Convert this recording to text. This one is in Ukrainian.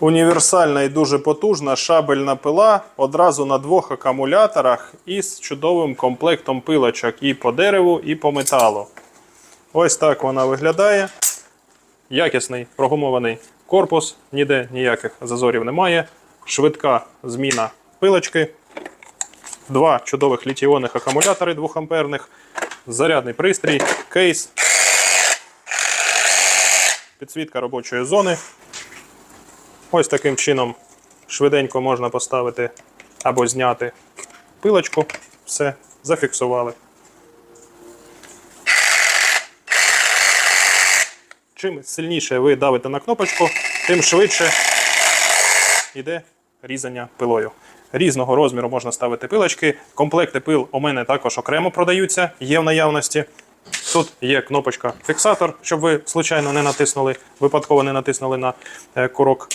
Універсальна і дуже потужна шабельна пила одразу на двох акумуляторах із чудовим комплектом пилочок і по дереву, і по металу. Ось так вона виглядає. Якісний прогумований корпус, ніде ніяких зазорів немає. Швидка зміна пилочки. Два чудових літіонних акумулятори 2 амперних, зарядний пристрій, кейс, підсвітка робочої зони. Ось таким чином швиденько можна поставити або зняти пилочку. Все, зафіксували. Чим сильніше ви давите на кнопочку, тим швидше йде різання пилою. Різного розміру можна ставити пилочки. Комплекти пил у мене також окремо продаються, є в наявності. Тут є кнопочка фіксатор, щоб ви случайно не натиснули, випадково не натиснули на е, курок.